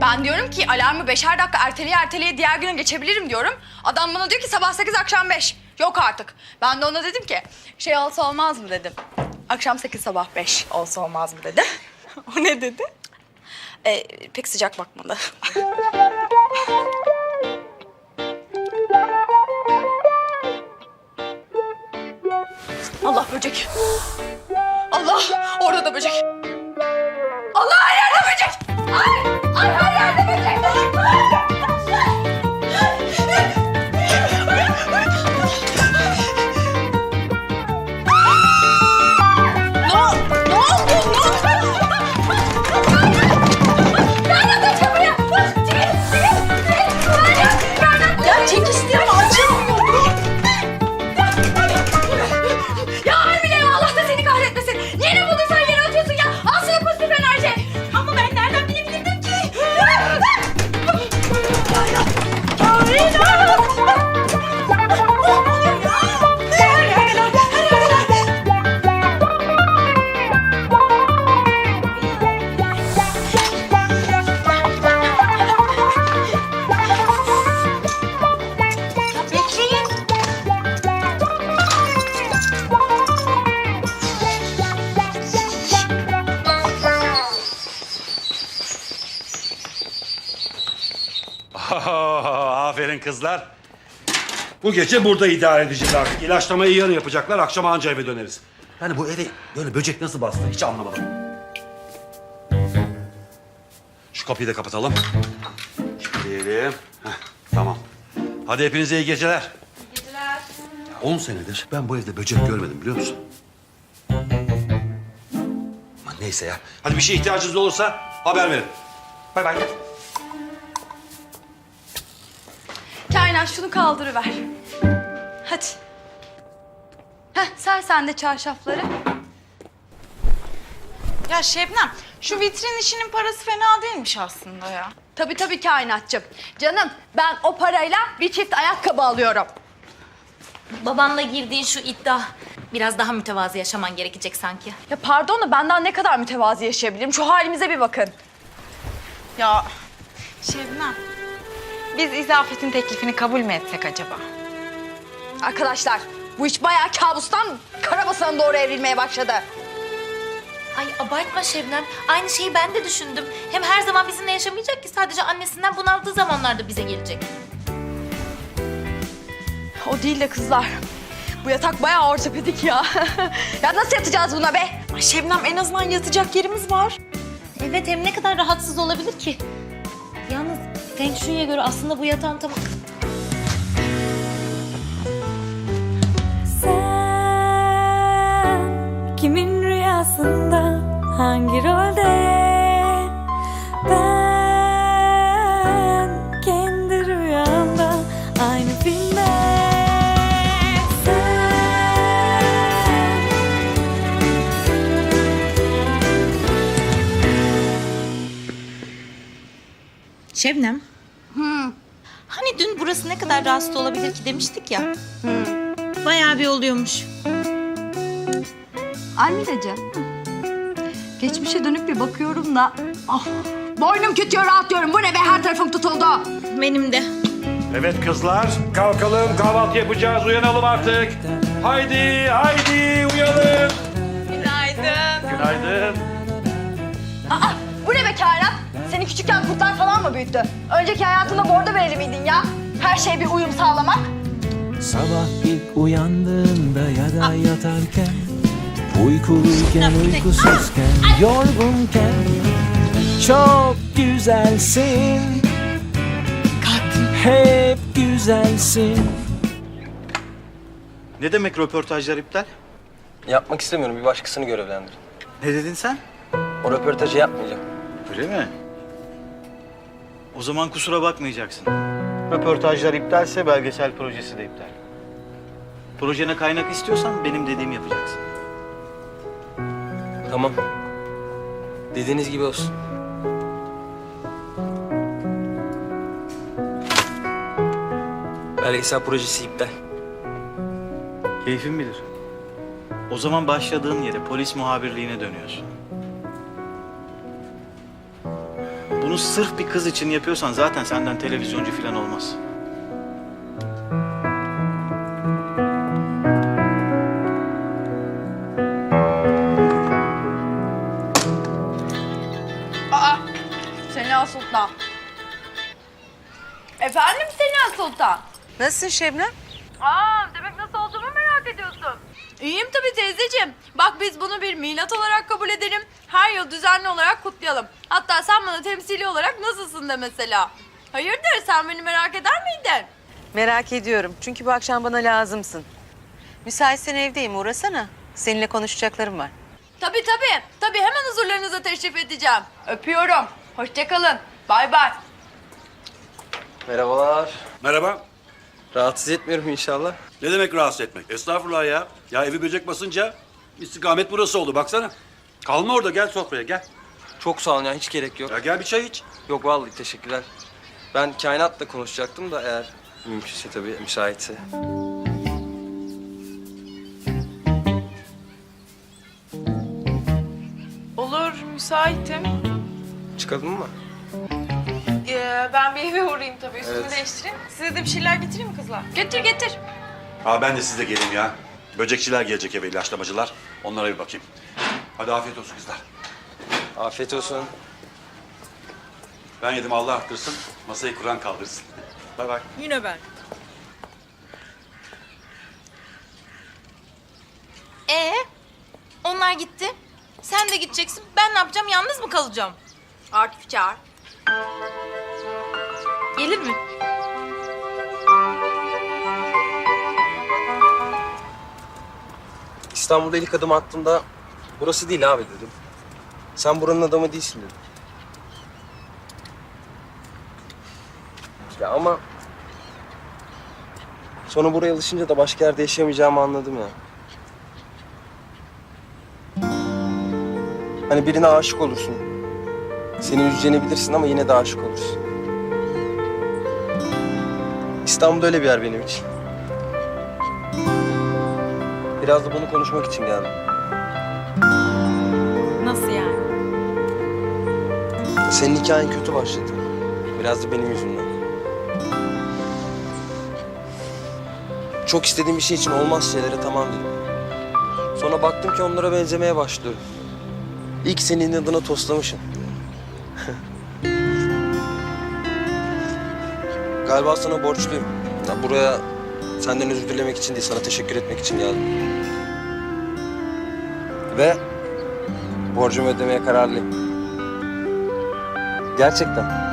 Ben diyorum ki alarmı beşer dakika erteleye erteleye diğer güne geçebilirim diyorum. Adam bana diyor ki sabah sekiz akşam beş. Yok artık. Ben de ona dedim ki şey olsa olmaz mı dedim. Akşam sekiz sabah beş olsa olmaz mı dedim. o ne dedi? Ee, pek sıcak bakmadı. Allah böcek. Allah orada da böcek. Aferin kızlar. Bu gece burada idare edeceğiz artık. İlaçlamayı yarın yapacaklar. Akşam anca eve döneriz. Yani bu eve böyle böcek nasıl bastı hiç anlamadım. Şu kapıyı da kapatalım. Diyelim. tamam. Hadi hepinize iyi geceler. İyi geceler. 10 senedir ben bu evde böcek görmedim biliyor musun? Aman neyse ya. Hadi bir şeye ihtiyacınız olursa haber verin. Bay bay. Kainat şunu kaldırıver. Hadi. Heh, ser sen de çarşafları. Ya Şebnem, şu vitrin işinin parası fena değilmiş aslında ya. Tabii tabii kainatçım. Canım ben o parayla bir çift ayakkabı alıyorum. Babanla girdiğin şu iddia biraz daha mütevazı yaşaman gerekecek sanki. Ya pardon da benden ne kadar mütevazi yaşayabilirim? Şu halimize bir bakın. Ya Şebnem, biz İzafet'in teklifini kabul mü etsek acaba? Arkadaşlar bu iş bayağı kabustan karabasan'a doğru evrilmeye başladı. Ay abartma Şebnem. Aynı şeyi ben de düşündüm. Hem her zaman bizimle yaşamayacak ki sadece annesinden bunaldığı zamanlarda bize gelecek. O değil de kızlar. Bu yatak bayağı ortopedik ya. ya nasıl yatacağız buna be? Ay Şebnem en azından yatacak yerimiz var. Evet hem ne kadar rahatsız olabilir ki? Feng Shui'ye göre aslında bu yatağın tam... Sen kimin rüyasında hangi rolde? Ben kendi rüyamda aynı filmde. Sen Şebnem. Hani dün burası ne kadar rahatsız olabilir ki demiştik ya. Bayağı bir oluyormuş. Anneciğim. Geçmişe dönüp bir bakıyorum da... Ah, boynum kütüyor rahatlıyorum. Bu ne be her tarafım tutuldu. Benim de. Evet kızlar, kalkalım kahvaltı yapacağız, uyanalım artık. Haydi, haydi uyanın. Günaydın. Günaydın. Küçükken kurtlar falan mı büyüttü? Önceki hayatında bordo vereli miydin ya? Her şeye bir uyum sağlamak. Sabah ilk uyandığında ya da yatarken Uykuluyken uykusuzken yorgunken Çok güzelsin Hep güzelsin Ne demek röportajlar iptal? Yapmak istemiyorum. Bir başkasını görevlendirin. Ne dedin sen? O röportajı yapmayacağım. Öyle mi? O zaman kusura bakmayacaksın. Röportajlar iptalse belgesel projesi de iptal. Projene kaynak istiyorsan benim dediğimi yapacaksın. Tamam. Dediğiniz gibi olsun. Belgesel projesi iptal. Keyfin bilir. O zaman başladığın yere polis muhabirliğine dönüyorsun. Bunu sırf bir kız için yapıyorsan zaten senden televizyoncu falan olmaz. Aa, Sena Sultan. Efendim Sena Sultan? Nasılsın Şebnem? Aa, demek nasıl olduğumu merak ediyorsun. İyiyim tabii teyzeciğim. Bak biz bunu bir milat olarak kabul edelim. Her yıl düzenli olarak kutlayalım. Hatta sen bana temsili olarak nasılsın de mesela. Hayırdır sen beni merak eder miydin? Merak ediyorum. Çünkü bu akşam bana lazımsın. Müsaitsen evdeyim. Uğrasana. Seninle konuşacaklarım var. Tabii tabii. Tabii hemen huzurlarınıza teşrif edeceğim. Öpüyorum. Hoşçakalın. Bay bay. Merhabalar. Merhaba. Rahatsız etmiyorum inşallah. Ne demek rahatsız etmek? Estağfurullah ya. Ya evi böcek basınca istikamet burası oldu baksana. Kalma orada gel sofraya gel. Çok sağ olun ya hiç gerek yok. Ya gel bir çay iç. Yok vallahi teşekkürler. Ben kainatla konuşacaktım da eğer mümkünse tabii müsaitse. Olur, müsaitim. Çıkalım mı? Ee, ben bir eve uğrayayım tabii, üstümü Evet. değiştireyim. Size de bir şeyler getireyim mi kızlar? Getir getir. Ha ben de sizle geleyim ya. Böcekçiler gelecek eve ilaçlamacılar. Onlara bir bakayım. Hadi afiyet olsun kızlar. Afiyet olsun. Ben yedim Allah arttırsın. Masayı kuran kaldırsın. Bay bay. Yine ben. Ee, onlar gitti. Sen de gideceksin. Ben ne yapacağım? Yalnız mı kalacağım? Akif çağır. Gelir mi? İstanbul'da ilk adım attığımda burası değil abi dedim. Sen buranın adamı değilsin dedim. Ya ama sonra buraya alışınca da başka yerde yaşayamayacağımı anladım ya. Hani birine aşık olursun. Seni üzeceğini bilirsin ama yine de aşık olursun. İstanbul öyle bir yer benim için. Biraz da bunu konuşmak için geldim. Nasıl yani? Senin hikayen kötü başladı. Biraz da benim yüzümden. Çok istediğim bir şey için olmaz şeylere tamam dedim. Sonra baktım ki onlara benzemeye başlıyorum. Ki senin adına toslamışım. Galiba sana borçluyum. Ya buraya senden özür dilemek için değil, sana teşekkür etmek için geldim. Ve borcumu ödemeye kararlıyım. Gerçekten.